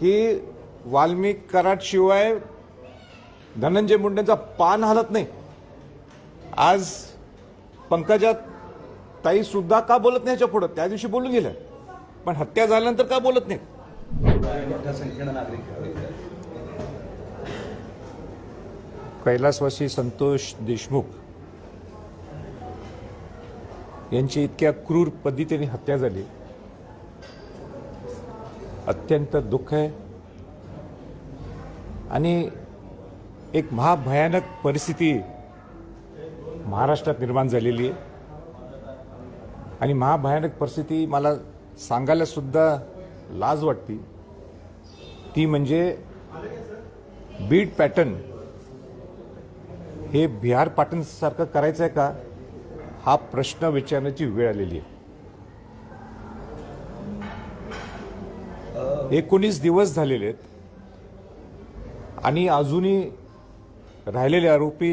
की वाल्मिक कराड शिवाय धनंजय मुंडेंचा पान हलत नाही. आज पंकजा ताई सुद्धा का बोलत नाही याच्या पुढं? त्या दिवशी बोलून गेल्या. पण हत्या झाल्यानंतर का बोलत नाही कैलासवासी संतोष देशमुख यांची इतक्या क्रूर पद्धतीने हत्या झाली. अत्यंत दुःख आहे. आणि एक महाभयानक परिस्थिती महाराष्ट्रात निर्माण झालेली आहे. आणि महाभयानक परिस्थिती मला सांगायला सुद्धा लाज वाटते. ती म्हणजे बीड पॅटर्न. हे बिहार पॅटर्नसारखं करायचं आहे का? हा प्रश्न विचारण्याची वेळ आलेली आहे. एकोणीस दिवस झालेले आहेत. आणि अजूनही राहिलेले आरोपी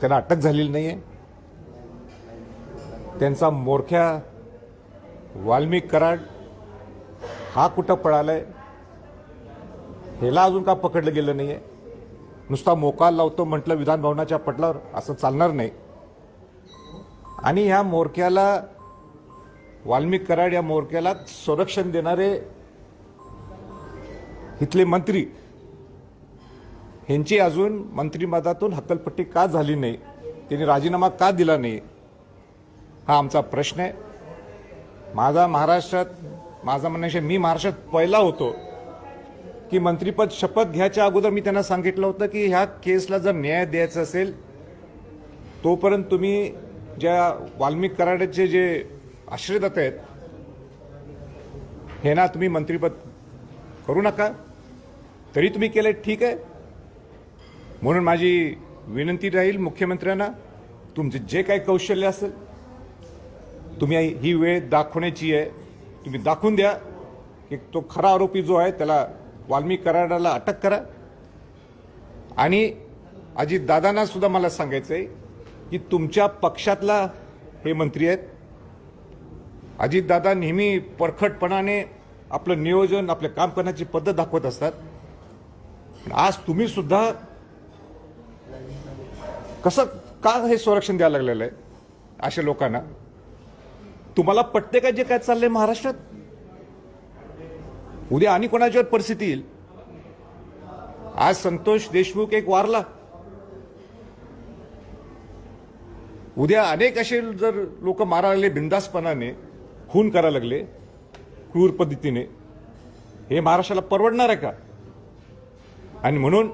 त्यांना अटक झालेली नाही आहे त्यांचा मोरख्या वाल्मिक कराड हा कुठं पळालाय ह्याला अजून का पकडलं गेलं नाही आहे नुसता मोकाल लावतो म्हटलं विधानभवनाच्या पटलावर असं चालणार नाही. आणि ह्या मोरक्याला वाल्मिक कराड या मोरक्याला संरक्षण देणारे इथले मंत्री. ह्यांची अजून मंत्रिमदातून हक्कलपट्टी का झाली नाही? त्यांनी राजीनामा का दिला नाही? हा आमचा प्रश्न आहे. माझा महाराष्ट्रात माझा म्हणण्याचे मी महाराष्ट्रात पहिला होतो की मंत्रीपद शपथ घ्यायच्या अगोदर मी त्यांना सांगितलं होतं की ह्या केसला जर न्याय द्यायचा असेल तोपर्यंत तुम्ही ज्या वाल्मिक कराडाचे जे आश्रयदाते आहेत. हे ना तुम्ही मंत्रीपद करू नका. तरी तुम्ही केलं ठीक आहे. म्हणून माझी विनंती राहील मुख्यमंत्र्यांना तुमचे जे काही कौशल्य असेल तुम्ही ही वेळ दाखवण्याची आहे. तुम्ही दाखवून द्या की तो खरा आरोपी जो आहे त्याला वाल्मिक कराडाला अटक करा. आणि अजितदादांना सुद्धा मला सांगायचं आहे की तुमच्या पक्षातला हे मंत्री आहेत अजितदादा नेहमी परखटपणाने आपलं नियोजन आपलं काम करण्याची पद्धत दाखवत असतात. आज तुम्ही सुद्धा कसं का हे संरक्षण द्यायला लागलेलं आहे अशा लोकांना? तुम्हाला पटते का जे काय चाललंय महाराष्ट्रात? उद्या आणि कोणाच्यावर परिस्थिती येईल? आज संतोष देशमुख एक वारला. उद्या अनेक असे जर लोक मारा लागले बिंदासपणाने खून करायला लागले क्रूर पद्धतीने. हे महाराष्ट्राला परवडणार आहे का? आणि म्हणून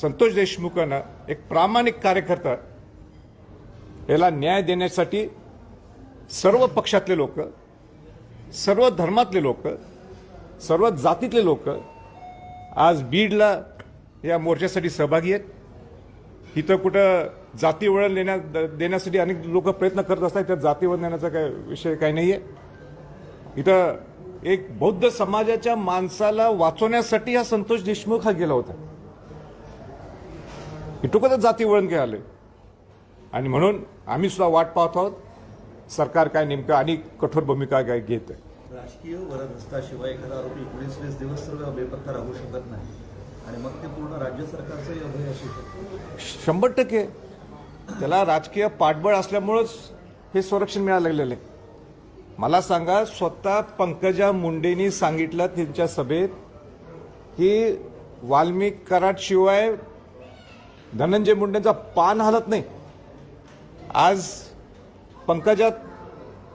संतोष देशमुखांना एक प्रामाणिक कार्यकर्ता याला न्याय देण्यासाठी सर्व पक्षातले लोक सर्व धर्मातले लोक सर्व जातीतले लोक आज बीडला या मोर्चासाठी सहभागी आहेत. इथं कुठं जाती वळण देण्या देण्यासाठी अनेक लोक प्रयत्न करत असतात त्या वळण देण्याचा काय विषय काही नाही आहे इथं एक बौद्ध समाजाच्या माणसाला वाचवण्यासाठी हा संतोष देशमुख हा गेला होता. इटुकतच जाती वळण काय आलं आणि म्हणून आम्ही सुद्धा वाट पाहत आहोत सरकार काय नेमकं आणि कठोर भूमिका काय घेत आहे राजकीय वरदहस्ताशिवाय एखादा आरोपी एकोणीस वीस दिवस तर बेपत्ता राहू शकत नाही. आणि मग ते पूर्ण राज्य सरकारचंही अभय असू शकतं. शंभर टक्के. त्याला राजकीय पाठबळ असल्यामुळंच हे संरक्षण मिळायला लागलेलं आहे. मला सांगा स्वतः पंकजा मुंडेंनी सांगितलं त्यांच्या सभेत की वाल्मिक कराटशिवाय धनंजय मुंडेंचा पान हलत नाही. आज पंकजा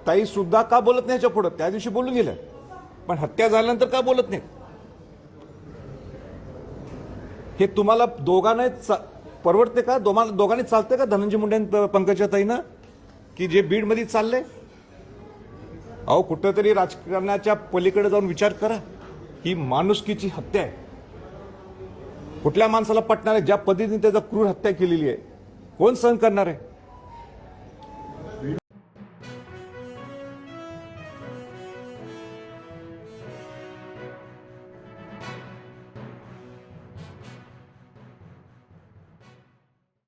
ताईसुद्धा का बोलत नाही याच्या पुढं? त्या दिवशी बोलून गेल्या. पण हत्या झाल्यानंतर का बोलत नाही हे तुम्हाला दोघांना परवडते का? दोमा दोघांनी चालते का धनंजय मुंडे आणि पंकजा ताईनं? की जे बीडमध्ये चालले अहो कुठंतरी राजकारणाच्या पलीकडे जाऊन विचार करा. ही माणुसकीची हत्या आहे. कुठल्या माणसाला पटणार आहे? ज्या पद्धतीने त्याचा क्रूर हत्या केलेली आहे. कोण सहन करणार आहे?